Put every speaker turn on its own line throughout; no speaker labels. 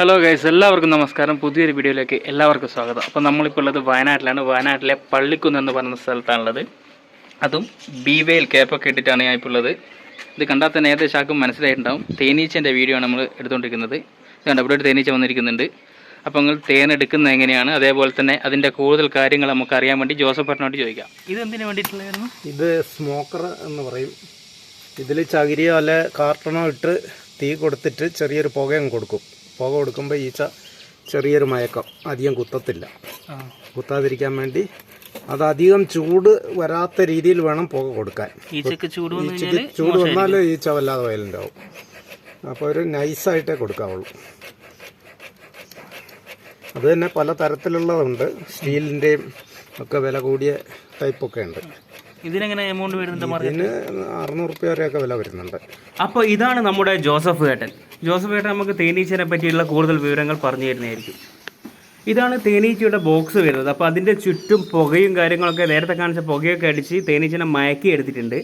Hello guys എല്ലാവർക്കും നമസ്കാരം. പുതിയൊരു വീഡിയോയിലേക്ക് എല്ലാവർക്കും സ്വാഗതം. അപ്പോൾ നമ്മളിപ്പോൾ ഉള്ളത് വയനാട്ടിലാണ്. വയനാട്ടിലെ പള്ളിക്കുന്ന് എന്ന് പറയുന്ന സ്ഥലത്താണുള്ളത്. അതും ബീവയിൽ ക്യാപ്പൊക്കെ ഇട്ടിട്ടാണ് ഞാൻ ഇപ്പോൾ ഉള്ളത്. ഇത് കണ്ടാൽ തന്നെ ഏകദേശം ആർക്കും മനസ്സിലായിട്ടുണ്ടാവും. തേനീച്ചന്റെ വീഡിയോ ആണ് നമ്മൾ എടുത്തുകൊണ്ടിരിക്കുന്നത് കണ്ട? ഇവിടെ ഒരു തേനീച്ച വന്നിരിക്കുന്നുണ്ട്. അപ്പോൾ നിങ്ങൾ തേൻ എടുക്കുന്നത് എങ്ങനെയാണ്? അതേപോലെ തന്നെ അതിന്റെ കൂടുതൽ കാര്യങ്ങൾ നമുക്ക് അറിയാൻ വേണ്ടി ജോസഫ് പറഞ്ഞോട്ട് ചോദിക്കാം. ഇത് എന്തിനു വേണ്ടിയിട്ടുള്ളതായിരുന്നു?
ഇത് സ്മോക്കർ എന്ന് പറയും. ഇതിൽ ചകിരിയോ അല്ലെ കാർട്ടണോ ഇട്ട് തീ കൊടുത്തിട്ട് ചെറിയൊരു പുകയും കൊടുക്കും. പുക കൊടുക്കുമ്പോൾ ഈച്ച ചെറിയൊരു മയക്കം. അധികം കുത്തത്തില്ല. കുത്താതിരിക്കാൻ വേണ്ടി അത് അധികം ചൂട് വരാത്ത രീതിയിൽ വേണം പുക കൊടുക്കാൻ.
ഈച്ചക്ക് ചൂട്
വന്നാലേ ചൂട് വന്നാൽ ഈച്ച വല്ലാതെ വയലന്റ് ആവും അപ്പോൾ ഒരു നൈസായിട്ടേ കൊടുക്കാവുള്ളൂ. അത് തന്നെ പല തരത്തിലുള്ളതുണ്ട്. സ്റ്റീലിന്റെയും ഒക്കെ വില കൂടിയ ടൈപ്പൊക്കെ ഉണ്ട്.
ഇതിനെങ്ങനെ എമൗണ്ട് വരുന്നുണ്ട്
ഇതിന് അറുന്നൂറ് വരെയൊക്കെ വില വരുന്നുണ്ട്.
അപ്പോൾ ഇതാണ് നമ്മുടെ ജോസഫ് ഏട്ടൻ. ജോസഫ് ഏട്ടൻ നമുക്ക് തേനീച്ചനെ പറ്റിയുള്ള കൂടുതൽ വിവരങ്ങൾ പറഞ്ഞു തരുന്നതായിരിക്കും. ഇതാണ് തേനീച്ചയുടെ ബോക്സ് വരുന്നത്. അപ്പോൾ അതിന്റെ ചുറ്റും പുകയും കാര്യങ്ങളൊക്കെ നേരത്തെ കാണിച്ച പുകയൊക്കെ അടിച്ച് തേനീച്ചനെ മയക്കി എടുത്തിട്ടുണ്ട്.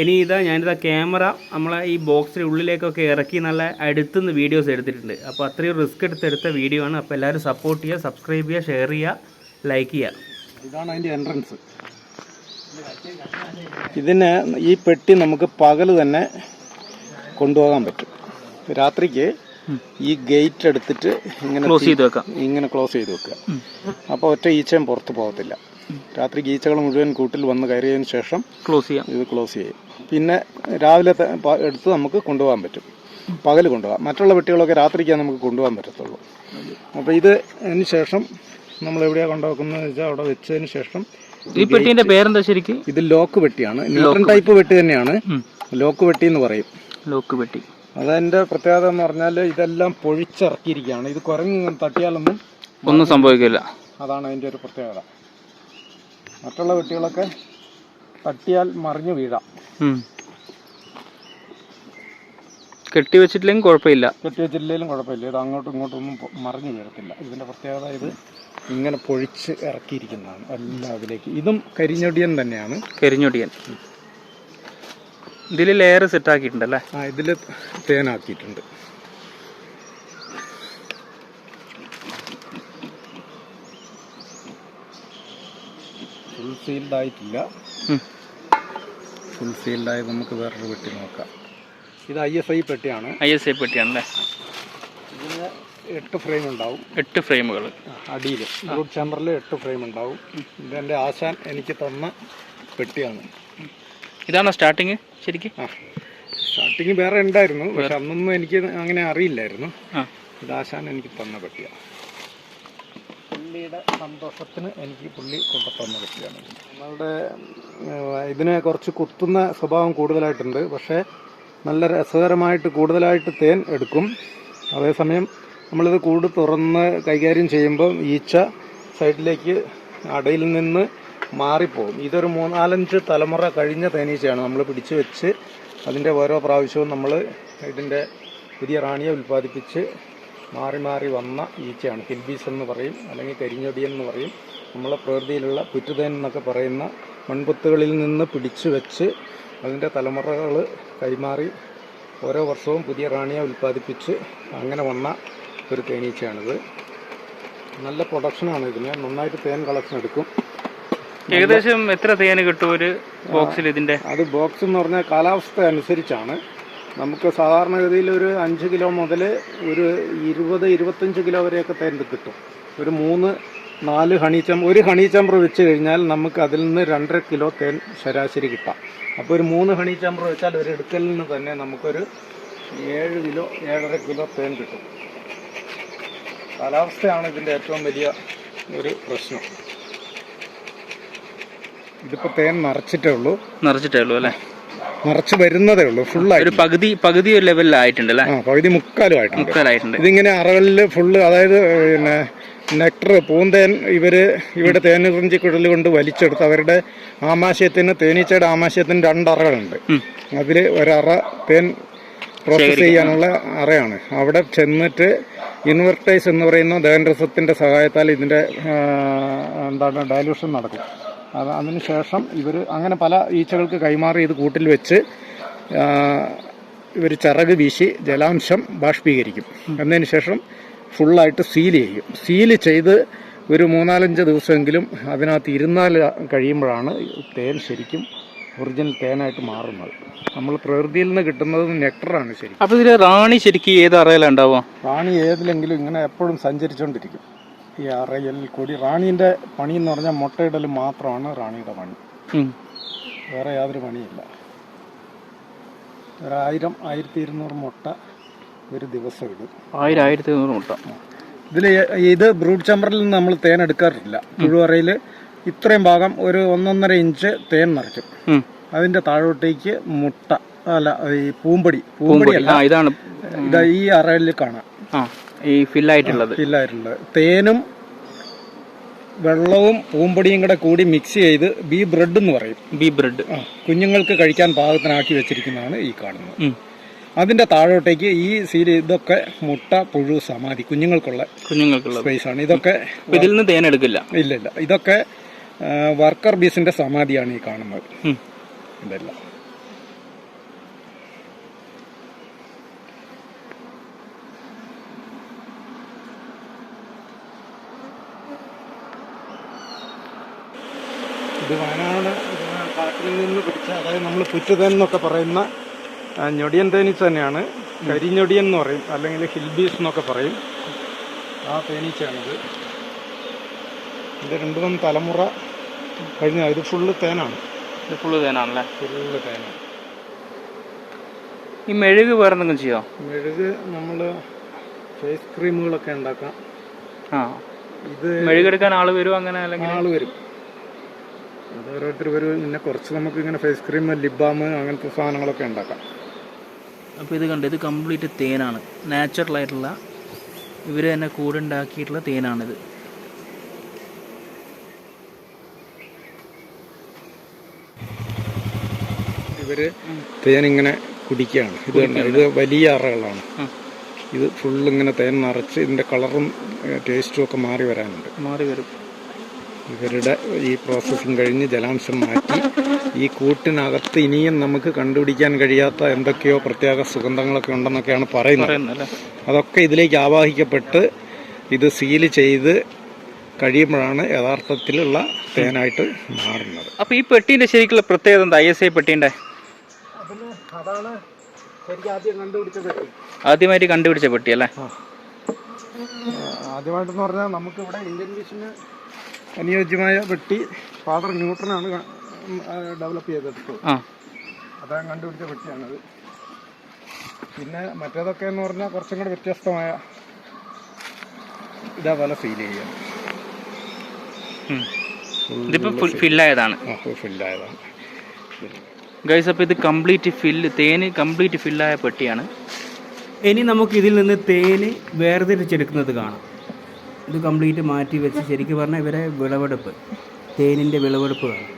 ഇനി ഇതാ ഞാനിതാ ക്യാമറ നമ്മളെ ഈ ബോക്സിന്റെ ഉള്ളിലേക്കൊക്കെ ഇറക്കി നല്ല അടുത്തുനിന്ന് വീഡിയോസ് എടുത്തിട്ടുണ്ട്. അപ്പോൾ അത്രയും റിസ്ക് എടുത്തെടുത്ത വീഡിയോ ആണ്. അപ്പോൾ എല്ലാവരും സപ്പോർട്ട് ചെയ്യുക സബ്സ്ക്രൈബ് ചെയ്യുക ഷെയർ ചെയ്യുക ലൈക്ക് ചെയ്യുക.
ഇതാണ് അതിന്റെ എൻട്രൻസ് ഇതിന് ഈ പെട്ടി നമുക്ക് പകൽ തന്നെ കൊണ്ടുപോകാൻ പറ്റും. രാത്രിക്ക് ഈ ഗേറ്റ് എടുത്തിട്ട് ഇങ്ങനെ
ക്ലോസ് ചെയ്ത് വെക്കാം.
ഇങ്ങനെ ക്ലോസ് ചെയ്ത് വെക്കുക. അപ്പോൾ ഒറ്റ ഈച്ചയും പുറത്ത് പോകത്തില്ല. രാത്രി ഈച്ചകൾ മുഴുവൻ കൂട്ടിൽ വന്ന് കയറിയതിന് ശേഷം
ക്ലോസ് ചെയ്യാം.
ഇത് ക്ലോസ് ചെയ്യും. പിന്നെ രാവിലെ എടുത്ത് നമുക്ക് കൊണ്ടുപോകാൻ പറ്റും. പകൽ കൊണ്ടുപോകാം. മറ്റുള്ള വെട്ടികളൊക്കെ രാത്രിക്കാണ് നമുക്ക് കൊണ്ടുപോകാൻ പറ്റത്തുള്ളൂ. അപ്പോൾ ഇത് അതിന് ശേഷം നമ്മൾ എവിടെയാണ് കൊണ്ടുവെക്കുന്നത് വെച്ചാൽ അവിടെ വെച്ചതിന് ശേഷം
ഈ പെട്ടിന്റെ പേരെന്താ ശരിക്കും?
ഇത് ലോക്ക് വെട്ടിയാണ് ന്യൂട്രൺ ടൈപ്പ് പെട്ടി തന്നെയാണ്. ലോക്ക് വെട്ടി എന്ന് പറയും.
ലോക്ക് പെട്ടി.
അതതിന്റെ പ്രത്യേകത എന്ന് പറഞ്ഞാൽ ഇതെല്ലാം പൊഴിച്ചിറക്കിയിരിക്കുകയാണ്. ഇത് കുരങ്ങ് ഇങ്ങനെ തട്ടിയാലൊന്നും
ഒന്നും സംഭവിക്കില്ല.
അതാണ് അതിന്റെ ഒരു പ്രത്യേകത. മറ്റുള്ള വെട്ടികളൊക്കെ തട്ടിയാൽ മറിഞ്ഞു വീഴാം.
കെട്ടി വെച്ചിട്ടില്ലെങ്കിൽ കുഴപ്പമില്ല.
കെട്ടി വെച്ചിട്ടില്ലെങ്കിലും കുഴപ്പമില്ല. ഇത് അങ്ങോട്ടും ഇങ്ങോട്ടും ഒന്നും മറിഞ്ഞു വീഴത്തില്ല. ഇതിന്റെ പ്രത്യേകത ഇത് ഇങ്ങനെ പൊഴിച്ച് ഇറക്കിയിരിക്കുന്നതാണ് എല്ലാ അതിലേക്ക് ഇതും കരിഞ്ഞൊടിയൻ തന്നെയാണ്.
കരിഞ്ഞൊടിയൻ. ഇതിൽ ലെയർ സെറ്റ് ആക്കിയിട്ടുണ്ടല്ലേ?
ആ ഇതിൽ തേനാക്കിയിട്ടുണ്ട് ഫുൾ സീൽഡ് ആയിട്ടില്ല. ഫുൾ സീൽഡ് ആയത് നമുക്ക് വേറൊരു പെട്ടി നോക്കാം. ഇത് ഐ എസ് ഐ പെട്ടിയാണ്.
ഐ എസ് ഐ പെട്ടിയാണല്ലേ?
ഇതിന് എട്ട് ഫ്രെയിം ഉണ്ടാവും.
എട്ട് ഫ്രെയിമുകൾ
അടിയിൽ റൂട്ട് ചാമ്പറിൽ എട്ട് ഫ്രെയിം ഉണ്ടാവും. ഇതെന്റെ ആശാൻ എനിക്ക് തന്ന പെട്ടിയാണ്.
ഇതാണോ സ്റ്റാർട്ടിങ് ശരിക്കും?
സ്റ്റാർട്ടിങ് വേറെ ഉണ്ടായിരുന്നു പക്ഷെ അന്നൊന്നും എനിക്ക് അങ്ങനെ അറിയില്ലായിരുന്നു.
ഇതാശാൻ
ഇത് എനിക്ക് തന്ന പെട്ടിയാണ് പുള്ളിയുടെ സന്തോഷത്തിന് എനിക്ക് പുള്ളി കൊണ്ടു തന്ന പട്ടിയാണ്. നമ്മളുടെ ഇതിന് കുറച്ച് കുത്തുന്ന സ്വഭാവം കൂടുതലായിട്ടുണ്ട്. പക്ഷേ നല്ല രസകരമായിട്ട് കൂടുതലായിട്ട് തേൻ എടുക്കും. അതേസമയം നമ്മളിത് കൂട് തുറന്ന് കൈകാര്യം ചെയ്യുമ്പോൾ ഈച്ച സൈഡിലേക്ക് അടയിൽ നിന്ന് മാറിപ്പോകും. ഇതൊരു മൂന്നാലഞ്ച് തലമുറ കഴിഞ്ഞ തേനീച്ചയാണ് നമ്മൾ പിടിച്ചു വെച്ച് അതിന്റെ ഓരോ പ്രാവശ്യവും നമ്മൾ ഇതിന്റെ പുതിയ റാണിയെ ഉൽപ്പാദിപ്പിച്ച് മാറി മാറി വന്ന ഈച്ചയാണ്. കിൽബീസ് എന്ന് പറയും അല്ലെങ്കിൽ കരിഞ്ഞൊടിയൻ എന്ന് പറയും. നമ്മളെ പ്രകൃതിയിലുള്ള പുറ്റുതേൻ എന്നൊക്കെ പറയുന്ന മൺപുത്തുകളിൽ നിന്ന് പിടിച്ചു വെച്ച് അതിന്റെ തലമുറകൾ കൈമാറി ഓരോ വർഷവും പുതിയ റാണിയെ ഉൽപ്പാദിപ്പിച്ച് അങ്ങനെ വന്ന ഒരു തേനീച്ചയാണിത്. നല്ല പ്രൊഡക്ഷനാണ് ഇതിന്. നന്നായിട്ട് തേൻ കളക്ഷൻ എടുക്കും.
ഏകദേശം എത്ര തേന കിട്ടും ഒരു ബോക്സിൽ ഇതിന്റെ?
അത് ബോക്സ് എന്ന് പറഞ്ഞാൽ കാലാവസ്ഥ അനുസരിച്ചാണ്. നമുക്ക് സാധാരണഗതിയിൽ ഒരു അഞ്ച് കിലോ മുതൽ ഒരു ഇരുപത് ഇരുപത്തഞ്ച് കിലോ വരെയൊക്കെ തേൻ കിട്ടും. ഒരു മൂന്ന് നാല് ഹണി ഒരു ഹണി ചമ്പർ വെച്ച് കഴിഞ്ഞാൽ നമുക്ക് അതിൽ നിന്ന് രണ്ടര കിലോ തേൻ ശരാശരി കിട്ടാം. അപ്പോൾ ഒരു മൂന്ന് ഹണി ചമ്പർ വെച്ചാൽ ഒരു എടുക്കലിൽ നിന്ന് തന്നെ നമുക്കൊരു ഏഴ് കിലോ ഏഴര കിലോ തേൻ കിട്ടും. കാലാവസ്ഥയാണ് ഇതിന്റെ ഏറ്റവും വലിയ ഒരു പ്രശ്നം. ഇതിപ്പോൾ തേൻ നിറച്ചിട്ടേ ഉള്ളൂ.
നിറച്ചിട്ടേ ഉള്ളൂ അല്ലേ?
നിറച്ച് വരുന്നതേ ഉള്ളൂ ഫുൾ
ഒരു പകുതി പകുതി ലെവലിലായിട്ടുണ്ട് അല്ലേ?
മുക്കാലും ആയിട്ടുണ്ട്
മുക്കാലായിട്ടുണ്ട്.
ഇതിങ്ങനെ അറകളിൽ ഫുള്ള് അതായത് പിന്നെ നെക്ടർ പൂന്തേൻ ഇവർ ഇവിടെ തേനുറിഞ്ചി കുഴൽ കൊണ്ട് വലിച്ചെടുത്ത് അവരുടെ ആമാശയത്തിന് തേനീച്ചയുടെ ആമാശയത്തിന് രണ്ടറകളുണ്ട്
അതിൽ
അതിൽ ഒരറ തേൻ പ്രോസസ് ചെയ്യാനുള്ള അറയാണ്. അവിടെ ചെന്നിട്ട് ഇൻവെർട്ടൈസ് എന്ന് പറയുന്ന ദഹനരസത്തിന്റെ സഹായത്താൽ ഇതിന്റെ ആ, എന്താണ് ഡയലൂഷൻ നടക്കും. അത് അതിനുശേഷം ഇവർ അങ്ങനെ പല ഈച്ചകൾക്ക് കൈമാറി ഇത് കൂട്ടിൽ വെച്ച് ഇവർ ചിറക് വീശി ജലാംശം ബാഷ്പീകരിക്കും. എന്നതിന് ശേഷം ഫുള്ളായിട്ട് സീൽ ചെയ്യും. സീൽ ചെയ്ത് ഒരു മൂന്നാലഞ്ച് ദിവസമെങ്കിലും അതിനകത്ത് ഇരുന്നാൽ കഴിയുമ്പോഴാണ് തേൻ ശരിക്കും ഒറിജിനൽ തേനായിട്ട് മാറുന്നത്. നമ്മൾ പ്രകൃതിയിൽ നിന്ന് കിട്ടുന്നത് നെക്ടറാണ് ശരി
അപ്പോൾ ഇതിൽ റാണി ശരിക്കും ഏത് അറയിലാണ് ഉണ്ടാവുക?
റാണി ഏതിലെങ്കിലും ഇങ്ങനെ എപ്പോഴും സഞ്ചരിച്ചുകൊണ്ടിരിക്കും ഈ അറയിൽ കൂടി. റാണീന്റെ പണി എന്ന് പറഞ്ഞാൽ മുട്ടയിടൽ മാത്രമാണ് റാണിയുടെ പണി. വേറെ യാതൊരു പണിയില്ല. ഒരായിരം ആയിരത്തി ഇരുന്നൂറ് മുട്ട ഒരു ദിവസം ഇടും.
ആയിരം ആയിരത്തി നൂറ് മുട്ട
ഇതിൽ ഇത് ബ്രൂഡ് ചമ്പറിൽ നിന്ന് നമ്മൾ തേൻ എടുക്കാറില്ല. പുഴുവറയിൽ ഇത്രയും ഭാഗം ഒരു ഒന്നൊന്നര ഇഞ്ച് തേൻ നിറയ്ക്കും. അതിന്റെ താഴോട്ടേക്ക് മുട്ട അല്ല ഈ പൂമ്പടി. പൂമ്പടി അല്ല.
ഇതാണ്.
ഇതാ ഈ അറയിൽ കാണാം.
ഈ ഫില്ലായിട്ടുള്ളത്.
ഫില്ലായിട്ടുള്ളത്. തേനും വെള്ളവും പൂമ്പടിയും കൂടെ കൂടി മിക്സ് ചെയ്ത് ബി ബ്രെഡ് എന്ന് പറയും.
B bread.
കുഞ്ഞുങ്ങൾക്ക് കഴിക്കാൻ പാകത്തിനാക്കി വെച്ചിരിക്കുന്നതാണ് ഈ കാണുന്നത്. അതിന്റെ താഴോട്ടേക്ക് ഈ സീരി ഇതൊക്കെ മുട്ട പുഴു സമാധി കുഞ്ഞുങ്ങൾക്കുള്ള
കുഞ്ഞുങ്ങൾക്കുള്ള
സ്പേസ് ആണ്. ഇതൊക്കെ
ഇതിൽ നിന്ന് തേൻ എടുക്കില്ല.
ഇല്ല ഇല്ല. ഇതൊക്കെ വർക്കർ ബീസിന്റെ സമാധിയാണ് ഈ കാണുന്നത്. ഇതെല്ലാം. ഇത് വയനാട് കാട്ടിൽ നിന്ന് പിടിച്ച അതായത് നമ്മൾ പുറ്റുതേൻ എന്നൊക്കെ പറയുന്ന ഞൊടിയൻ തേനീച്ച തന്നെയാണ്. കരിഞ്ഞൊടിയൻ എന്ന് പറയും അല്ലെങ്കിൽ ഹിൽബീസ് എന്നൊക്കെ പറയും. ആ തേനീച്ചയാണിത്. ഇത് രണ്ട് മൂന്ന് തലമുറ കഴിഞ്ഞ ഇത് ഫുള്ള് തേനാണ്.
ഇത് ഫുള്ള് തേനാണല്ലേ?
ഫുള്ള് തേനാണ്.
ഈ മെഴുക് വേറെ എന്തെങ്കിലും ചെയ്യോ?
മെഴുക് നമ്മൾ ഫേസ് ക്രീമുകളൊക്കെ ഉണ്ടാക്കാം.
ആ.
ഇത്
മെഴുകെടുക്കാൻ ആൾ വരും അങ്ങനെ അല്ലെങ്കിൽ?
ആൾ വരും. അത് ഓരോരുത്തർ വരും പിന്നെ കുറച്ച് നമുക്ക് ഇങ്ങനെ ഫേസ് ക്രീം ലിപ് ബാം അങ്ങനത്തെ സാധനങ്ങളൊക്കെ ഉണ്ടാക്കാം.
അപ്പോൾ ഇത് കണ്ടു? ഇത് കംപ്ലീറ്റ് തേനാണ്. നാച്ചുറൽ ആയിട്ടുള്ള ഇവർ തന്നെ കൂടെ ഉണ്ടാക്കിയിട്ടുള്ള തേനാണിത്.
ഇവർ തേൻ ഇങ്ങനെ കുടിക്കുകയാണ്. ഇത് ഇത് വലിയ അറകളാണ്. ഇത് ഫുള്ള് ഇങ്ങനെ തേൻ നിറച്ച് ഇതിന്റെ കളറും ടേസ്റ്റും ഒക്കെ മാറി വരാനുണ്ട്.
മാറി വരും.
ഇവരുടെ ഈ പ്രോസസ്സിങ് കഴിഞ്ഞ് ജലാംശം മാറ്റി ഈ കൂട്ടിനകത്ത് ഇനിയും നമുക്ക് കണ്ടുപിടിക്കാൻ കഴിയാത്ത എന്തൊക്കെയോ പ്രത്യേക സുഗന്ധങ്ങളൊക്കെ ഉണ്ടെന്നൊക്കെയാണ് പറയുന്നത്. അതൊക്കെ ഇതിലേക്ക് ആവാഹിക്കപ്പെട്ട് ഇത് സീൽ ചെയ്ത് കഴിയുമ്പോഴാണ് യഥാർത്ഥത്തിലുള്ള തേനായിട്ട് മാറുന്നത്.
അപ്പോൾ ഈ പെട്ടീന്റെ ശരിക്കുള്ള പ്രത്യേകത എന്താ? ഐ എസ് ഐ പെട്ടീന്റെ
അതാണ് ശരിക്കും ആദ്യം കണ്ടുപിടിച്ച പെട്ടി.
ആദ്യമായിട്ട് കണ്ടുപിടിച്ച പെട്ടി അല്ലേ?
ആദ്യമായിട്ടെന്ന് പറഞ്ഞാൽ നമുക്ക് ഇവിടെ ഇന്ത്യൻ വിഷന് അനുയോജ്യമായ വെട്ടി ഫാദർ ന്യൂട്ടനാണ് ഡെവലപ്പ് ചെയ്തെടുത്തത് അതാണ് കണ്ടുപിടിച്ച വെട്ടിയാണത് പിന്നെ മറ്റേതൊക്കെ എന്ന് പറഞ്ഞാൽ കുറച്ചും കൂടെ വ്യത്യസ്തമായ ഇതേപോലെ ഫീൽ ചെയ്യാം.
ഇതിപ്പോൾ ഫുൾ ഫില്ലായതാണ്
ഫില്ലായതാണ്
ഗൈസ് അപ്പോൾ ഇത് കംപ്ലീറ്റ് ഫില്ല് തേന് കംപ്ലീറ്റ് ഫില്ലായ പെട്ടിയാണ്. ഇനി നമുക്ക് ഇതിൽ നിന്ന് തേന് വേർതിരിച്ചെടുക്കുന്നത് കാണാം. ഇത് കംപ്ലീറ്റ് മാറ്റി വെച്ച് ശരിക്കും പറഞ്ഞാൽ ഇവരെ വിളവെടുപ്പ് തേനിന്റെ വിളവെടുപ്പ് കാണാം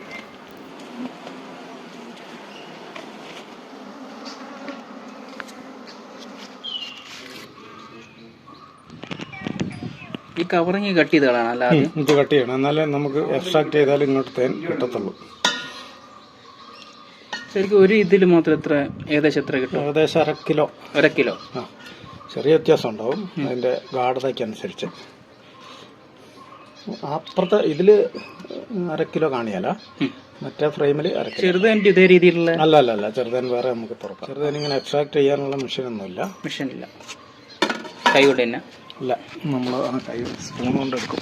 ഈ കവറിങ് കട്ട് ചെയ്ത് കളയണം അല്ല ആദ്യം
ഇത് കട്ട് ചെയ്യണം. എന്നാലേ നമുക്ക് എക്സ്ട്രാക്ട് ചെയ്താൽ ഇങ്ങോട്ട് തേൻ കിട്ടത്തുള്ളൂ.
ശരിക്കും ഒരു ഇതിൽ മാത്രം എത്ര ഏകദേശം എത്ര കിട്ടും?
ഏകദേശം അര കിലോ.
അര കിലോ.
ആ ചെറിയ വ്യത്യാസം ഉണ്ടാവും. അതിന്റെ ഗാഠതയ്ക്കനുസരിച്ച് അപ്പുറത്തെ ഇതിൽ അര കിലോ കാണിയല്ല മറ്റേ ഫ്രെയിമിൽ അര
ഇതേ രീതിയിലുള്ള
അല്ല അല്ല അല്ല ചെറുതേൻ വേറെ നമുക്ക് തുറക്കാം. ചെറുതേൻ ഇങ്ങനെ എക്സ്ട്രാക്ട് ചെയ്യാനുള്ള മെഷീനൊന്നുമില്ല
മെഷീൻ ഇല്ല. കൈ കൊണ്ട് തന്നെ.
അല്ല നമ്മൾ കൈ സ്പൂൺ കൊണ്ട് എടുക്കും.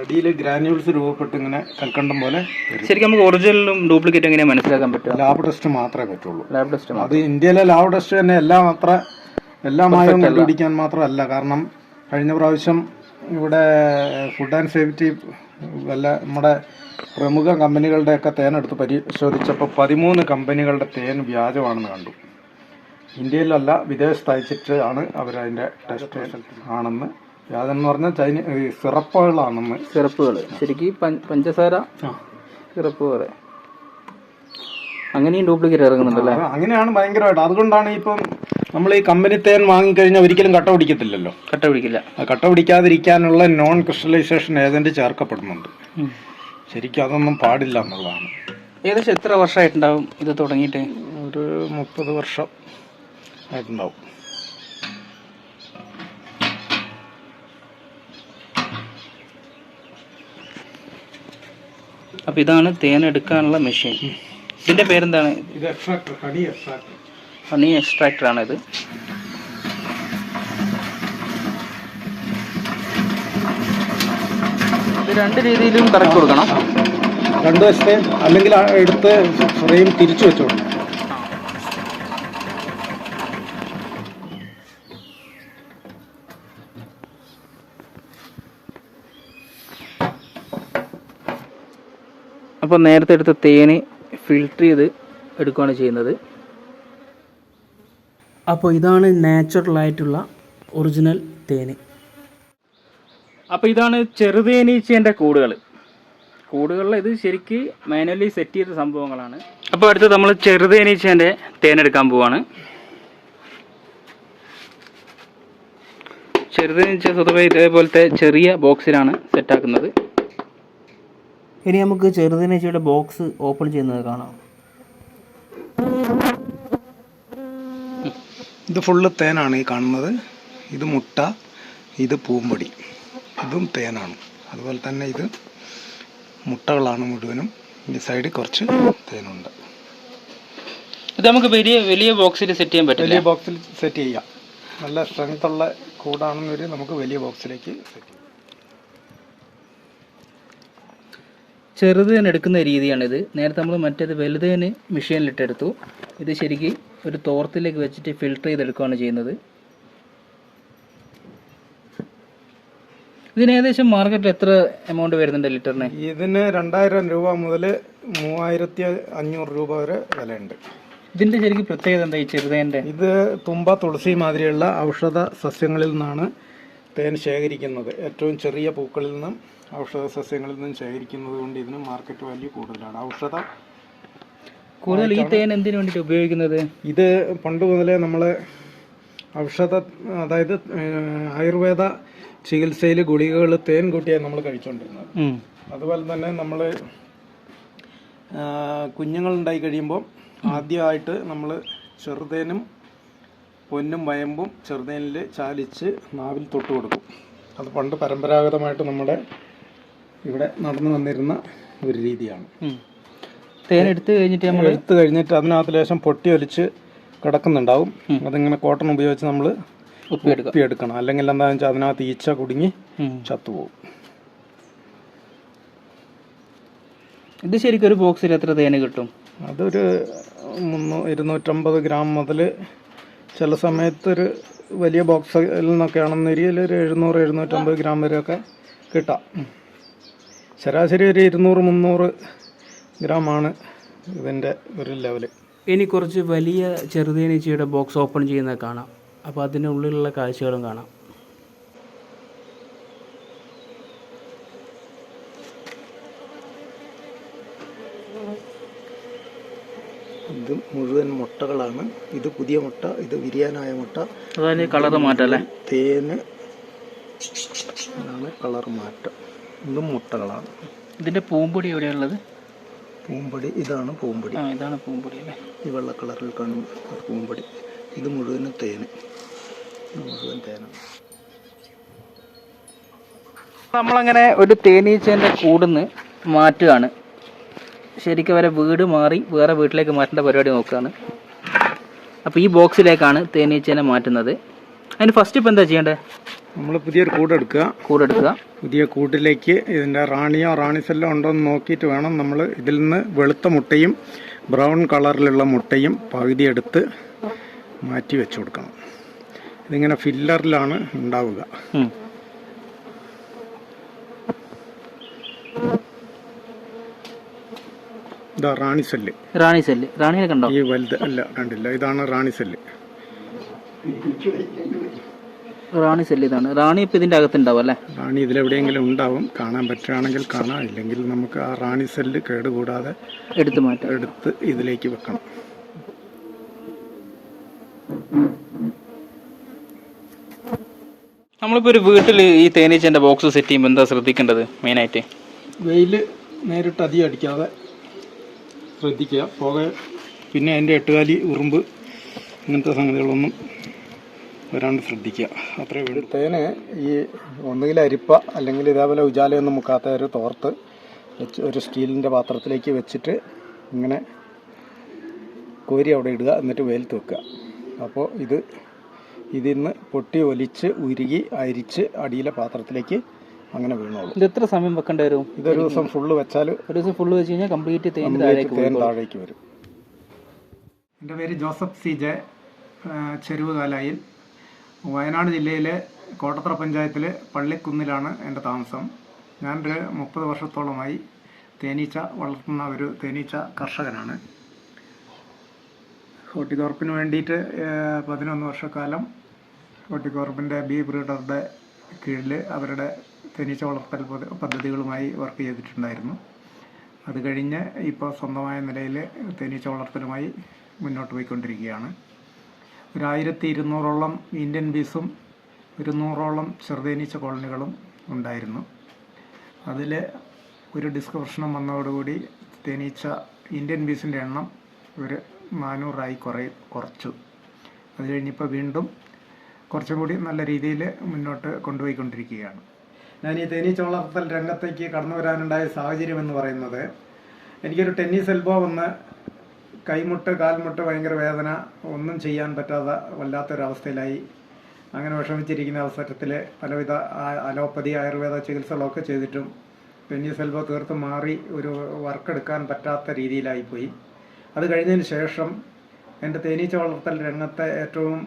അടിയിൽ ഗ്രാനുവൽസ് രൂപപ്പെട്ട് ഇങ്ങനെ കൽക്കണ്ടം പോലെ
ശരിക്കും നമുക്ക് ഒറിജിനലും ഡ്യൂപ്ലിക്കേറ്റ് എങ്ങനെ മനസ്സിലാക്കാൻ പറ്റും
ലാബ് ടെസ്റ്റ് മാത്രമേ പറ്റുള്ളൂ.
ലാബ് ടെസ്റ്റ്
അത് ഇന്ത്യയിലെ ലാബ് ടെസ്റ്റ് തന്നെ എല്ലാം അത്ര എല്ലാ മായവും കണ്ടുപിടിക്കാൻ മാത്രമല്ല. കാരണം കഴിഞ്ഞ പ്രാവശ്യം ഇവിടെ ഫുഡ് ആൻഡ് സേഫ്റ്റി വല്ല നമ്മുടെ പ്രമുഖ കമ്പനികളുടെയൊക്കെ തേൻ എടുത്ത് പരിശോധിച്ചപ്പോൾ പതിമൂന്ന് കമ്പനികളുടെ തേൻ വ്യാജമാണെന്ന് കണ്ടു. ഇന്ത്യയിലല്ല വിദേശത്ത് അയച്ചിട്ട് ആണ് അവരതിന്റെ ടെസ്റ്റ് ആണെന്ന്. വ്യാജം എന്ന് പറഞ്ഞാൽ ചൈന സിറപ്പുകളാണെന്ന്.
സിറപ്പുകൾ ശരിക്കും പഞ്ചസാര സിറപ്പ് പോലെ അങ്ങനെയും ഡ്യൂപ്ലിക്കേറ്റ് ഇറങ്ങുന്നുണ്ടല്ലേ?
അങ്ങനെയാണ് ഭയങ്കരമായിട്ട്. അതുകൊണ്ടാണ് ഇപ്പം നമ്മൾ ഈ കമ്പനി തേൻ വാങ്ങിക്കഴിഞ്ഞാൽ ഒരിക്കലും കട്ട പിടിക്കത്തില്ലല്ലോ.
കട്ട പിടിക്കില്ല.
കട്ട പിടിക്കാതിരിക്കാനുള്ള നോൺ ക്രിസ്റ്റലൈസേഷൻ ഏജന്റ് ചേർക്കപ്പെടുന്നുണ്ട്. ശരിക്കും അതൊന്നും പാടില്ല എന്നുള്ളതാണ്.
ഏകദേശം എത്ര വർഷമായിട്ടുണ്ടാവും ഇത് തുടങ്ങിയിട്ട്?
ഒരു മുപ്പത് വർഷം ആയിട്ടുണ്ടാവും.
അപ്പോൾ ഇതാണ് തേൻ എടുക്കാനുള്ള മെഷീൻ. ഇതിന്റെ പേരെന്താണ്?
ഇത് എക്സ്ട്രാക്ടർ കടി എക്സ്ട്രാക്ടർ
ഹണി എക്സ്ട്രാക്ടർ ആണ് ഇത്. രണ്ട് രീതിയിലും കറക്കി കൊടുക്കണം.
രണ്ട് വശത്തെ അല്ലെങ്കിൽ എടുത്ത് ഫ്രെയിം തിരിച്ചു വെച്ചോളൂ
അപ്പോൾ നേരത്തെ എടുത്ത തേന് ഫിൽട്ടർ ചെയ്ത് എടുക്കുകയാണ് ചെയ്യുന്നത്. അപ്പോൾ ഇതാണ് നാച്ചുറൽ ആയിട്ടുള്ള ഒറിജിനൽ തേന്. അപ്പോൾ ഇതാണ് ചെറുതേനീച്ചേന്റെ കൂടുകൾ. കൂടുകളിൽ ഇത് ശരിക്ക് മാനുവലി സെറ്റ് ചെയ്ത സംഭവങ്ങളാണ്. അപ്പോൾ അടുത്ത് നമ്മൾ ചെറുതേനീച്ചേന്റെ തേനെടുക്കാൻ പോവാണ്. ചെറുതേനീച്ച സ്വതവേ ഇതേപോലത്തെ ചെറിയ ബോക്സിലാണ് സെറ്റാക്കുന്നത് ഇനി നമുക്ക് ചെറുതേനീച്ചയുടെ ബോക്സ് ഓപ്പൺ ചെയ്യുന്നത് കാണാം.
ഇത് ഫുള്ള് തേനാണ് ഈ കാണുന്നത്. ഇത് മുട്ട ഇത് പൂമ്പൊടി. ഇതും തേനാണ്. അതുപോലെ തന്നെ ഇത് മുട്ടകളാണ് മുഴുവനും. ഈ സൈഡിൽ കുറച്ച് തേനുണ്ട്.
ഇത് നമുക്ക് വലിയ വലിയ ബോക്സിൽ സെറ്റ് ചെയ്യാൻ പറ്റും
വലിയ ബോക്സിൽ സെറ്റ് ചെയ്യാം. നല്ല സ്ട്രെങ്ത് ഉള്ള കൂടാണെന്നൊരു നമുക്ക് വലിയ ബോക്സിലേക്ക് സെറ്റ് ചെയ്യാം.
ചെറുതേൻ എടുക്കുന്ന രീതിയാണിത്. നേരത്തെ നമ്മൾ മറ്റേത് വലുതേന് മെഷീനിലിട്ടെടുത്തു ഇത് ശരിക്ക് ഒരു തോർത്തിലേക്ക് വെച്ചിട്ട് ഫിൽട്ടർ ചെയ്തെടുക്കുകയാണ് ചെയ്യുന്നത്. ഇതിന് ഏകദേശം മാർക്കറ്റിൽ എത്ര എമൗണ്ട് വരുന്നുണ്ട് ലിറ്ററിന്?
ഇതിന് രണ്ടായിരം രൂപ മുതൽ മൂവായിരത്തി അഞ്ഞൂറ് രൂപ വരെ വിലയുണ്ട്.
ഇതിന്റെ ശരിക്കും പ്രത്യേകത എന്താ ഈ ചെറുതേന്റെ?
ഇത് തുമ്പ തുളസി മാതിരിയുള്ള ഔഷധ സസ്യങ്ങളിൽ നിന്നാണ് തേൻ ശേഖരിക്കുന്നത്. ഏറ്റവും ചെറിയ പൂക്കളിൽ നിന്നും ഔഷധ സസ്യങ്ങളിൽ നിന്നും ശേഖരിക്കുന്നത് കൊണ്ട് ഇതിന് മാർക്കറ്റ് വാല്യൂ കൂടുതലാണ്. ഔഷധ
കൂടുതൽ ഈ തേൻ എന്തിനു വേണ്ടിയിട്ട് ഉപയോഗിക്കുന്നത്?
ഇത് പണ്ട് മുതലേ നമ്മൾ ഔഷധ അതായത് ആയുർവേദ ചികിത്സയിൽ ഗുളികകൾ തേൻ കൂട്ടിയാണ് നമ്മൾ കഴിച്ചുകൊണ്ടിരുന്നത് അതുപോലെ തന്നെ നമ്മൾ കുഞ്ഞുങ്ങളുണ്ടായി കഴിയുമ്പോൾ ആദ്യമായിട്ട് നമ്മൾ ചെറുതേനും പൊന്നും വയമ്പും ചെറുതേനിൽ ചാലിച്ച് നാവിൽ തൊട്ട് കൊടുക്കും. അത് പണ്ട് പരമ്പരാഗതമായിട്ട് നമ്മുടെ ഇവിടെ നടന്നു വന്നിരുന്ന ഒരു രീതിയാണ്.
തേൻ എടുത്തു കഴിഞ്ഞിട്ട് നമ്മൾ
എടുത്തു കഴിഞ്ഞിട്ട് അതിനകത്ത് ലേശം പൊട്ടി ഒലിച്ച് കിടക്കുന്നുണ്ടാവും. അതിങ്ങനെ കോട്ടൺ ഉപയോഗിച്ച് നമ്മൾ
ഉപ്പി
എടുക്കണം അല്ലെങ്കിൽ എന്താണെന്ന് വെച്ചാൽ അതിനകത്ത് ഈച്ച കുടുങ്ങി ചത്തുപോകും
ഇത് ശരിക്കും ഒരു ബോക്സിൽ എത്ര തേൻ കിട്ടും?
അതൊരു മുന്നൂ ഇരുന്നൂറ്റമ്പത് ഗ്രാം മുതൽ ചില സമയത്തൊരു വലിയ ബോക്സിൽ നിന്നൊക്കെ ആണെന്ന് ഏരിയയിൽ ഒരു എഴുന്നൂറ് എഴുന്നൂറ്റമ്പത് ഗ്രാം വരെയൊക്കെ കിട്ടാം. ശരാശരി ഒരു ഇരുന്നൂറ് മുന്നൂറ് ഗ്രാമാണ് ഇതിന്റെ ഒരു ലെവൽ
ഇനി കുറച്ച് വലിയ ചെറുതേനീച്ചയുടെ ബോക്സ് ഓപ്പൺ ചെയ്യുന്നത് കാണാം. അപ്പോൾ അതിനുള്ളിലുള്ള കാഴ്ചകളും കാണാം.
ഇത് മുഴുവൻ മുട്ടകളാണ്. ഇത് പുതിയ മുട്ട ഇത് വിരിയാനായ മുട്ട.
അതായത് കളർ മാറ്റല്ലേ
തേന് കളർ മാറ്റം. ഇതും മുട്ടകളാണ്.
ഇതിന്റെ പൂമ്പൊടി എവിടെയുള്ളത്
പൂമ്പൊടി ഇതാണ് പൂമ്പടി.
ഇതാണ് പൂമ്പടി അല്ലേ?
ഈ വെള്ള കളറിൽ കാണും പൂമ്പടി. ഇത് മുഴുവനും തേന്. മുഴുവൻ തേനാണ്.
നമ്മളങ്ങനെ ഒരു തേനീച്ചേന്റെ കൂടുന്ന് മാറ്റുകയാണ്. ശരിക്കും അവരെ വീട് മാറി വേറെ വീട്ടിലേക്ക് മാറ്റേണ്ട പരിപാടി നോക്കുകയാണ്. അപ്പോൾ ഈ ബോക്സിലേക്കാണ് തേനീച്ചേനെ മാറ്റുന്നത്. അതിന് ഫസ്റ്റ് ഇപ്പോൾ എന്താ ചെയ്യേണ്ടത്?
നമ്മൾ പുതിയൊരു കൂടെടുക്കുക.
കൂടെടുക്കുക.
പുതിയ കൂട്ടിലേക്ക് ഇതിന്റെ റാണിയോ റാണിസെല്ലോ ഉണ്ടോ എന്ന് നോക്കിയിട്ട് വേണം നമ്മൾ ഇതിൽ നിന്ന് വെളുത്ത മുട്ടയും ബ്രൗൺ കളറിലുള്ള മുട്ടയും പകുതി എടുത്ത് മാറ്റി വെച്ചു കൊടുക്കണം. ഇതിങ്ങനെ ഫില്ലറിലാണ് ഉണ്ടാവുക. ഇതാ റാണിസെല്ല്.
റാണി സെല്ല് റാണിയെ കണ്ടോ?
ഈ വലുത് അല്ല കണ്ടില്ല. ഇതാണ് റാണിസെല്ല്.
റാണി സെല്ല് ഇതാണ് റാണി ഇപ്പം ഇതിന്റെ അകത്തുണ്ടാവും അല്ലേ?
റാണി ഇതിലെവിടെയെങ്കിലും ഉണ്ടാവും. കാണാൻ പറ്റുകയാണെങ്കിൽ കാണാം. ഇല്ലെങ്കിൽ നമുക്ക് ആ റാണി സെല്ല് കേടുകൂടാതെ
എടുത്തു മാറ്റാം.
എടുത്ത് ഇതിലേക്ക് വെക്കണം.
നമ്മളിപ്പോൾ ഒരു വീട്ടിൽ ഈ തേനീച്ചേന്റെ ബോക്സ് സെറ്റ് ചെയ്യുമ്പോൾ എന്താ ശ്രദ്ധിക്കേണ്ടത് മെയിനായിട്ട്?
വെയിൽ നേരിട്ട് അധികം അടിക്കാതെ ശ്രദ്ധിക്കുക. പോകെ പിന്നെ അതിന്റെ എട്ടുകാലി ഉറുമ്പ് ഇങ്ങനത്തെ സംഗതികളൊന്നും വരാണ്ട് ശ്രദ്ധിക്കുക. അത്രേ വേണ്ടൂ തേന് ഈ ഒന്നുകിൽ അരിപ്പ അല്ലെങ്കിൽ ഇതേപോലെ ഉജാലയൊന്നും മുക്കാത്ത ഒരു തോർത്ത് വെച്ച് ഒരു സ്റ്റീലിന്റെ പാത്രത്തിലേക്ക് വെച്ചിട്ട് ഇങ്ങനെ കോരി അവിടെ ഇടുക എന്നിട്ട് വെയിലത്ത് വെക്കുക അപ്പോൾ ഇത് ഇതിൽ നിന്ന് പൊട്ടി ഒലിച്ച് ഉരുകി അരിച്ച് അടിയിലെ പാത്രത്തിലേക്ക് അങ്ങനെ വീണോളൂ.
ഇത് എത്ര സമയം വെക്കേണ്ടി വരും?
ഇതൊരു ദിവസം ഫുള്ള് വെച്ചാൽ
ഒരു ദിവസം ഫുള്ള് വെച്ച് കഴിഞ്ഞാൽ കംപ്ലീറ്റ് തേൻ
കംപ്ലീറ്റ് തേൻ താഴേക്ക് വരും. എന്റെ പേര് ജോസഫ് സി ജെ ചെരുവുകാലായിൽ. വയനാട് ജില്ലയിലെ കോട്ടത്തറ പഞ്ചായത്തിലെ പള്ളിക്കുന്നിലാണ് എന്റെ താമസം. ഞാനൊരു മുപ്പത് വർഷത്തോളമായി തേനീച്ച വളർത്തുന്ന ഒരു തേനീച്ച കർഷകനാണ്. ഹോർട്ടികോർപ്പിന് വേണ്ടിയിട്ട് പതിനൊന്ന് വർഷക്കാലം ഹോർട്ടികോർപ്പിന്റെ ബി ബ്രീഡറുടെ കീഴിൽ അവരുടെ തേനീച്ച വളർത്തൽ പദ്ധ- പദ്ധതികളുമായി വർക്ക് ചെയ്തിട്ടുണ്ടായിരുന്നു. അത് കഴിഞ്ഞ് ഇപ്പോൾ സ്വന്തമായ നിലയിൽ തേനീച്ച വളർത്തലുമായി മുന്നോട്ട് പോയിക്കൊണ്ടിരിക്കുകയാണ്. ഒരു ആയിരത്തി ഇരുന്നൂറോളം ഇന്ത്യൻ ബീസും ഇരുന്നൂറോളം ചെറുതേനീച്ച കോളനികളും ഉണ്ടായിരുന്നു. അതിൽ ഒരു ഡിസ്കർഷണം വന്നതോടുകൂടി തേനീച്ച ഇന്ത്യൻ ബീസിന്റെ എണ്ണം ഒരു നാനൂറായി കുറേ കുറച്ചു. അത് കഴിഞ്ഞിപ്പോൾ വീണ്ടും കുറച്ചും കൂടി നല്ല രീതിയിൽ മുന്നോട്ട് കൊണ്ടുപോയിക്കൊണ്ടിരിക്കുകയാണ്. ഞാൻ ഈ തേനീച്ച വളർത്തൽ രംഗത്തേക്ക് കടന്നു വരാനുണ്ടായ സാഹചര്യം എന്ന് പറയുന്നത് എനിക്കൊരു ടെന്നീസ് എൽബോ വന്ന് കൈമുട്ട് കാൽമുട്ട് ഭയങ്കര വേദന ഒന്നും ചെയ്യാൻ പറ്റാത്ത വല്ലാത്തൊരവസ്ഥയിലായി. അങ്ങനെ വിഷമിച്ചിരിക്കുന്ന അവസരത്തിൽ പലവിധ അലോപ്പതി ആയുർവേദ ചികിത്സകളൊക്കെ ചെയ്തിട്ടും ടെന്നീസ് എൽബോ തീർത്ത് മാറി ഒരു വർക്ക് എടുക്കാൻ പറ്റാത്ത രീതിയിലായിപ്പോയി. അത് കഴിഞ്ഞതിന് ശേഷം എന്റെ തേനീച്ച വളർത്തൽ രംഗത്തെ ഏറ്റവും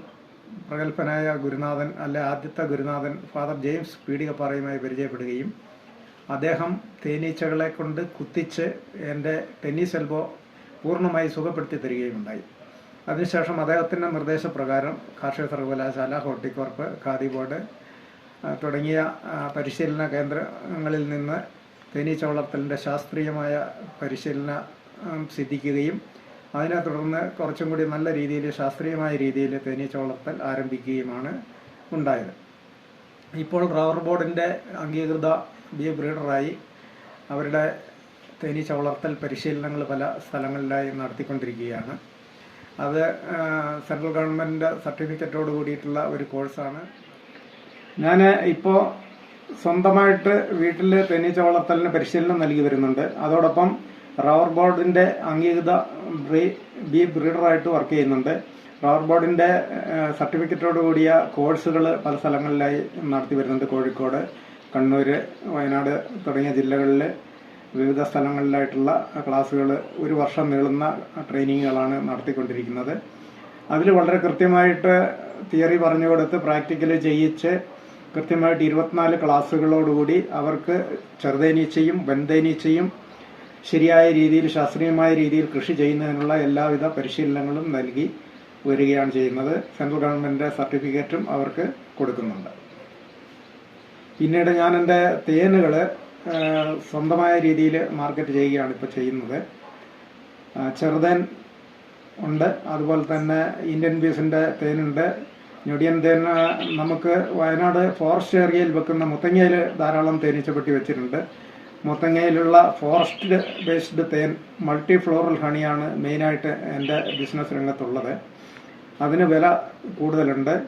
പ്രഗത്ഭനായ ഗുരുനാഥൻ അല്ലെ ആദ്യത്തെ ഗുരുനാഥൻ ഫാദർ ജെയിംസ് പീഡികപ്പാറയുമായി പരിചയപ്പെടുകയും അദ്ദേഹം തേനീച്ചകളെ കൊണ്ട് കുത്തിച്ച് എന്റെ ടെന്നീസ് എൽബോ പൂർണമായി സുഖപ്പെടുത്തി തരികയുമുണ്ടായി. അതിനുശേഷം അദ്ദേഹത്തിന്റെ നിർദ്ദേശപ്രകാരം കാർഷിക സർവകലാശാല ഹോർട്ടിക്കോർപ്പ് ഖാദി ബോർഡ് തുടങ്ങിയ പരിശീലന കേന്ദ്രങ്ങളിൽ നിന്ന് തേനീച്ച വളർത്തലിന്റെ ശാസ്ത്രീയമായ പരിശീലനം സിദ്ധിക്കുകയും അതിനെ തുടർന്ന് കുറച്ചും കൂടി നല്ല രീതിയിൽ ശാസ്ത്രീയമായ രീതിയിൽ തേനീച്ച വളർത്തൽ ആരംഭിക്കുകയുമാണ് ഉണ്ടായത്. ഇപ്പോൾ റബ്ബർ ബോർഡിന്റെ അംഗീകൃത ബി ബ്രീഡറായി അവരുടെ തേനീച്ച വളർത്തൽ പരിശീലനങ്ങൾ പല സ്ഥലങ്ങളിലായി നടത്തിക്കൊണ്ടിരിക്കുകയാണ്. അത് സെൻട്രൽ ഗവൺമെന്റ് സർട്ടിഫിക്കറ്റോട് കൂടിയിട്ടുള്ള ഒരു കോഴ്സാണ്. ഞാൻ ഇപ്പോൾ സ്വന്തമായിട്ട് വീട്ടിൽ തേനീച്ച വളർത്തലിന് പരിശീലനം നൽകി വരുന്നുണ്ട്. അതോടൊപ്പം റബ്ബർ ബോർഡിന്റെ അംഗീകൃത ബ്രീ ബി ബ്രീഡറായിട്ട് വർക്ക് ചെയ്യുന്നുണ്ട്. റബ്ബർ ബോർഡിന്റെ സർട്ടിഫിക്കറ്റോട് കൂടിയ കോഴ്സുകൾ പല സ്ഥലങ്ങളിലായി നടത്തി വരുന്നുണ്ട്. കോഴിക്കോട് കണ്ണൂർ വയനാട് തുടങ്ങിയ ജില്ലകളിൽ വിവിധ സ്ഥലങ്ങളിലായിട്ടുള്ള ക്ലാസ്സുകൾ ഒരു വർഷം നീളുന്ന ട്രെയിനിങ്ങുകളാണ് നടത്തിക്കൊണ്ടിരിക്കുന്നത്. അതിൽ വളരെ കൃത്യമായിട്ട് തിയറി പറഞ്ഞു കൊടുത്ത് പ്രാക്ടിക്കലി ചെയ്യിച്ച് കൃത്യമായിട്ട് ഇരുപത്തിനാല് ക്ലാസ്സുകളോടുകൂടി അവർക്ക് ചെറുതേനീച്ചയും വൻതേനീച്ചയും ശരിയായ രീതിയിൽ ശാസ്ത്രീയമായ രീതിയിൽ കൃഷി ചെയ്യുന്നതിനുള്ള എല്ലാവിധ പരിശീലനങ്ങളും നൽകി വരികയാണ് ചെയ്യുന്നത്. സെൻട്രൽ ഗവൺമെന്റ് സർട്ടിഫിക്കറ്റും അവർക്ക് കൊടുക്കുന്നുണ്ട്. പിന്നീട് ഞാൻ എന്റെ തേനുകൾ സ്വന്തമായ രീതിയിൽ മാർക്കറ്റ് ചെയ്യുകയാണ് ഇപ്പോൾ ചെയ്യുന്നത്. ചെറുതേൻ ഉണ്ട്. അതുപോലെ തന്നെ ഇന്ത്യൻ ബീസിന്റെ തേനുണ്ട്. ഞൊടിയൻ തേൻ നമുക്ക് വയനാട് ഫോറസ്റ്റ് ഏരിയയിൽ വെക്കുന്ന മുത്തങ്ങയിൽ ധാരാളം തേനീച്ചപ്പെട്ടി വെച്ചിട്ടുണ്ട്. മുത്തങ്ങയിലുള്ള ഫോറസ്റ്റ് ബേസ്ഡ് തേൻ മൾട്ടി ഫ്ലോറൽ ഹണിയാണ് മെയിനായിട്ട് എന്റെ ബിസിനസ് രംഗത്തുള്ളത്. അതിന് വില കൂടുതലുണ്ട്.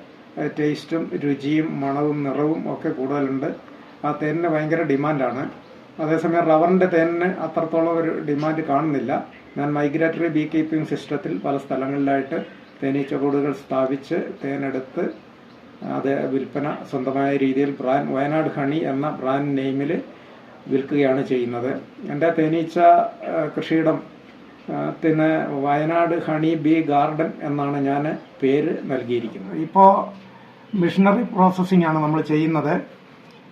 ടേസ്റ്റും രുചിയും മണവും നിറവും ഒക്കെ കൂടുതലുണ്ട്. ആ തേനിന് ഭയങ്കര ഡിമാൻഡാണ്. അതേസമയം റവറിന്റെ തേനിന് അത്രത്തോളം ഒരു ഡിമാൻഡ് കാണുന്നില്ല. ഞാൻ മൈഗ്രേറ്ററി ബീ കീപ്പിംഗ് സിസ്റ്റത്തിൽ പല സ്ഥലങ്ങളിലായിട്ട് തേനീച്ച കൂടുകൾ സ്ഥാപിച്ച് തേനെടുത്ത് അത് വിൽപ്പന സ്വന്തമായ രീതിയിൽ ബ്രാൻഡ് വയനാട് ഹണി എന്ന ബ്രാൻഡ് നെയിമിൽ വിൽക്കുകയാണ് ചെയ്യുന്നത്. എന്റെ തേനീച്ച കൃഷിയിടം ത്തിന് വയനാട് ഹണി ബി ഗാർഡൻ എന്നാണ് ഞാൻ പേര് നൽകിയിരിക്കുന്നത്. ഇപ്പോൾ മിഷനറി പ്രോസസ്സിംഗ് ആണ് നമ്മൾ ചെയ്യുന്നത്.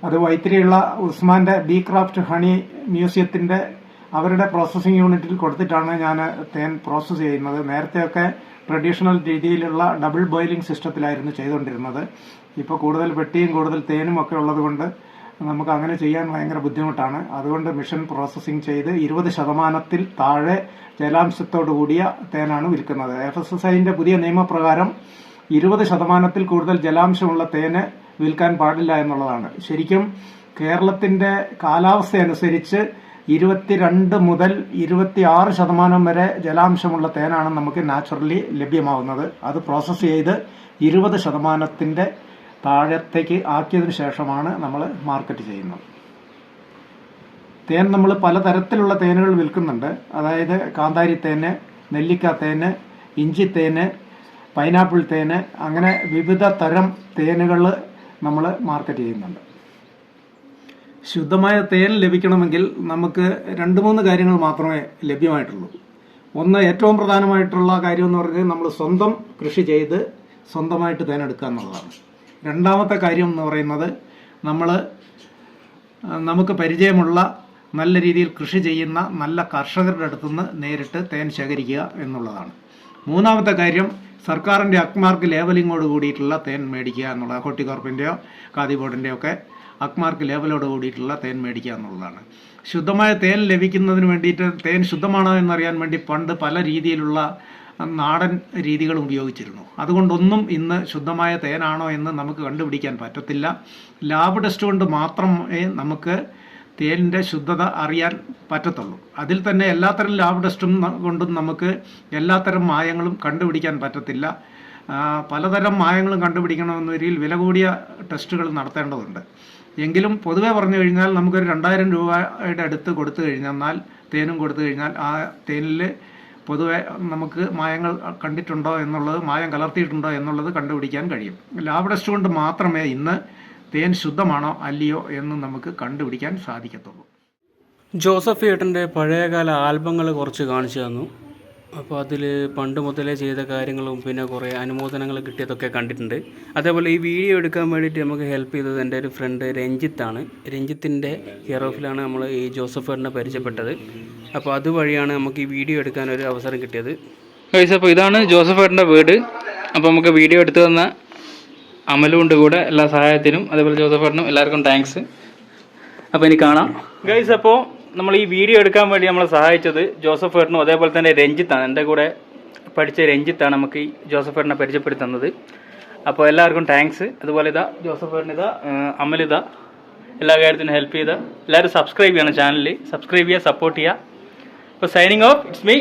അത് വൈത്തിരിയുള്ള ഉസ്മാന്റെ ബി ക്രാഫ്റ്റ് ഹണി മ്യൂസിയത്തിന്റെ അവരുടെ പ്രോസസ്സിംഗ് യൂണിറ്റിൽ കൊടുത്തിട്ടാണ് ഞാൻ തേൻ പ്രോസസ്സ് ചെയ്യുന്നത്. നേരത്തെയൊക്കെ ട്രഡീഷണൽ രീതിയിലുള്ള ഡബിൾ ബോയിലിംഗ് സിസ്റ്റത്തിലായിരുന്നു ചെയ്തുകൊണ്ടിരുന്നത്. ഇപ്പോൾ കൂടുതൽ വെട്ടിയും കൂടുതൽ തേനും ഒക്കെ ഉള്ളതുകൊണ്ട് നമുക്ക് അങ്ങനെ ചെയ്യാൻ ഭയങ്കര ബുദ്ധിമുട്ടാണ്. അതുകൊണ്ട് മിഷൻ പ്രോസസ്സിംഗ് ചെയ്ത് ഇരുപത് ശതമാനത്തിൽ താഴെ ജലാംശത്തോടു കൂടിയ തേനാണ് വിൽക്കുന്നത്. എഫ് എസ് എസ് ഐന്റെ പുതിയ നിയമപ്രകാരം ഇരുപത് ശതമാനത്തിൽ കൂടുതൽ ജലാംശമുള്ള തേന് വിൽക്കാൻ പാടില്ല എന്നുള്ളതാണ്. ശരിക്കും കേരളത്തിന്റെ കാലാവസ്ഥ അനുസരിച്ച് ഇരുപത്തിരണ്ട് മുതൽ ഇരുപത്തിയാറ് ശതമാനം വരെ ജലാംശമുള്ള തേനാണ് നമുക്ക് നാച്ചുറലി ലഭ്യമാവുന്നത്. അത് പ്രോസസ്സ് ചെയ്ത് ഇരുപത് ശതമാനത്തിന്റെ താഴത്തേക്ക് ആക്കിയതിനു ശേഷമാണ് നമ്മൾ മാർക്കറ്റ് ചെയ്യുന്നത്. തേൻ നമ്മൾ പലതരത്തിലുള്ള തേനുകൾ വിൽക്കുന്നുണ്ട്. അതായത് കാന്താരി തേന് നെല്ലിക്ക തേന് ഇഞ്ചി തേന് പൈനാപ്പിൾ തേന് അങ്ങനെ വിവിധ തരം തേനുകൾ നമ്മൾ മാർക്കറ്റ് ചെയ്യുന്നുണ്ട്. ശുദ്ധമായ തേൻ ലഭിക്കണമെങ്കിൽ നമുക്ക് രണ്ട് മൂന്ന് കാര്യങ്ങൾ മാത്രമേ ലഭ്യമായിട്ടുള്ളൂ. ഒന്ന് ഏറ്റവും പ്രധാനമായിട്ടുള്ള കാര്യം എന്ന് പറഞ്ഞാൽ നമ്മൾ സ്വന്തം കൃഷി ചെയ്ത് സ്വന്തമായിട്ട് തേൻ എടുക്കുക എന്നുള്ളതാണ്. രണ്ടാമത്തെ കാര്യം എന്ന് പറയുന്നത് നമ്മൾ നമുക്ക് പരിചയമുള്ള നല്ല രീതിയിൽ കൃഷി ചെയ്യുന്ന നല്ല കർഷകരുടെ അടുത്തുനിന്ന് നേരിട്ട് തേൻ ശേഖരിക്കുക എന്നുള്ളതാണ്. മൂന്നാമത്തെ കാര്യം സർക്കാരിന്റെ അക്മാർക്ക് ലേബലിങ്ങോട് കൂടിയിട്ടുള്ള തേൻ മേടിക്കുക എന്നുള്ളത് ഹോർട്ടികോർപ്പിന്റെയോ ഖാദി ബോർഡിന്റെയോ ഒക്കെ അക്മാർക്ക് ലേബലോട് കൂടിയിട്ടുള്ള തേൻ മേടിക്കുക എന്നുള്ളതാണ്. ശുദ്ധമായ തേൻ ലഭിക്കുന്നതിന് വേണ്ടിയിട്ട് തേൻ ശുദ്ധമാണോ എന്നറിയാൻ വേണ്ടി പണ്ട് പല രീതിയിലുള്ള നാടൻ രീതികൾ ഉപയോഗിച്ചിരുന്നു. അതുകൊണ്ടൊന്നും ഇന്ന് ശുദ്ധമായ തേനാണോ എന്ന് നമുക്ക് കണ്ടുപിടിക്കാൻ പറ്റത്തില്ല. ലാബ് ടെസ്റ്റ് കൊണ്ട് മാത്രമേ നമുക്ക് തേനിന്റെ ശുദ്ധത അറിയാൻ പറ്റത്തുള്ളൂ. അതിൽ തന്നെ എല്ലാത്തരം ലാബ് ടെസ്റ്റും കൊണ്ടും നമുക്ക് എല്ലാത്തരം മായങ്ങളും കണ്ടുപിടിക്കാൻ പറ്റത്തില്ല. പലതരം മായങ്ങളും കണ്ടുപിടിക്കണമെന്ന രീതിയിൽ വില കൂടിയ ടെസ്റ്റുകൾ നടത്തേണ്ടതുണ്ട്. എങ്കിലും പൊതുവേ പറഞ്ഞു കഴിഞ്ഞാൽ നമുക്കൊരു രണ്ടായിരം രൂപയുടെ അടുത്ത് കൊടുത്തു കഴിഞ്ഞാൽ തേനും കൊടുത്തു കഴിഞ്ഞാൽ ആ തേനിൽ പൊതുവെ നമുക്ക് മായങ്ങൾ കണ്ടിട്ടുണ്ടോ എന്നുള്ളത് മായം കലർത്തിയിട്ടുണ്ടോ എന്നുള്ളത് കണ്ടുപിടിക്കാൻ കഴിയും. ലാബ് ടെസ്റ്റ് കൊണ്ട് മാത്രമേ ഇന്ന് തേൻ ശുദ്ധമാണോ അല്ലയോ എന്ന് നമുക്ക് കണ്ടുപിടിക്കാൻ സാധിക്കത്തുള്ളൂ.
ജോസഫ് ഏട്ടന്റെ പഴയകാല ആൽബങ്ങൾ കുറച്ച് കാണിച്ചു തന്നു. അപ്പോൾ അതിൽ പണ്ട് മുതലേ ചെയ്ത കാര്യങ്ങളും പിന്നെ കുറേ അനുമോദനങ്ങൾ കിട്ടിയതൊക്കെ കണ്ടിട്ടുണ്ട്. അതേപോലെ ഈ വീഡിയോ എടുക്കാൻ വേണ്ടിയിട്ട് നമുക്ക് ഹെൽപ്പ് ചെയ്തത് എന്റെ ഒരു ഫ്രണ്ട് രഞ്ജിത്താണ് രഞ്ജിത്തിന്റെ കെയർ ഓഫിലാണ് നമ്മൾ ഈ ജോസഫ് ഏട്ടനെ പരിചയപ്പെട്ടത്. അപ്പോൾ അതുവഴിയാണ് നമുക്ക് ഈ വീഡിയോ എടുക്കാൻ ഒരു അവസരം കിട്ടിയത്. അപ്പോൾ ഇതാണ് ജോസഫ് ഏട്ടന്റെ വീട്. അപ്പോൾ നമുക്ക് വീഡിയോ എടുത്തു തന്ന അമലും ഉണ്ട് കൂടെ എല്ലാ സഹായത്തിനും. അതേപോലെ ജോസഫ് ഏട്ടനും എല്ലാവർക്കും താങ്ക്സ് അപ്പോൾ ഇനി കാണാം. ഗൈസ് അപ്പോൾ നമ്മൾ ഈ വീഡിയോ എടുക്കാൻ വേണ്ടി നമ്മളെ സഹായിച്ചത് ജോസഫ് ഏട്ടനും അതേപോലെ തന്നെ രഞ്ജിത്താണ്. എന്റെ കൂടെ പഠിച്ച രഞ്ജിത്താണ് നമുക്ക് ഈ ജോസഫ് ഏട്ടനെ പരിചയപ്പെടുത്തി തന്നത്. അപ്പോൾ എല്ലാവർക്കും താങ്ക്സ് അതുപോലെ ഇതാ ജോസഫ് ഏട്ടൻ ഇതാ അമലിത എല്ലാ കാര്യത്തിനും ഹെൽപ്പ് ചെയ്ത. എല്ലാവരും സബ്സ്ക്രൈബ് ചെയ്യണം ചാനലിൽ സബ്സ്ക്രൈബ് ചെയ്യുക സപ്പോർട്ട് ചെയ്യുക. അപ്പോൾ സൈനിങ് ഓഫ് ഇറ്റ്സ് മീ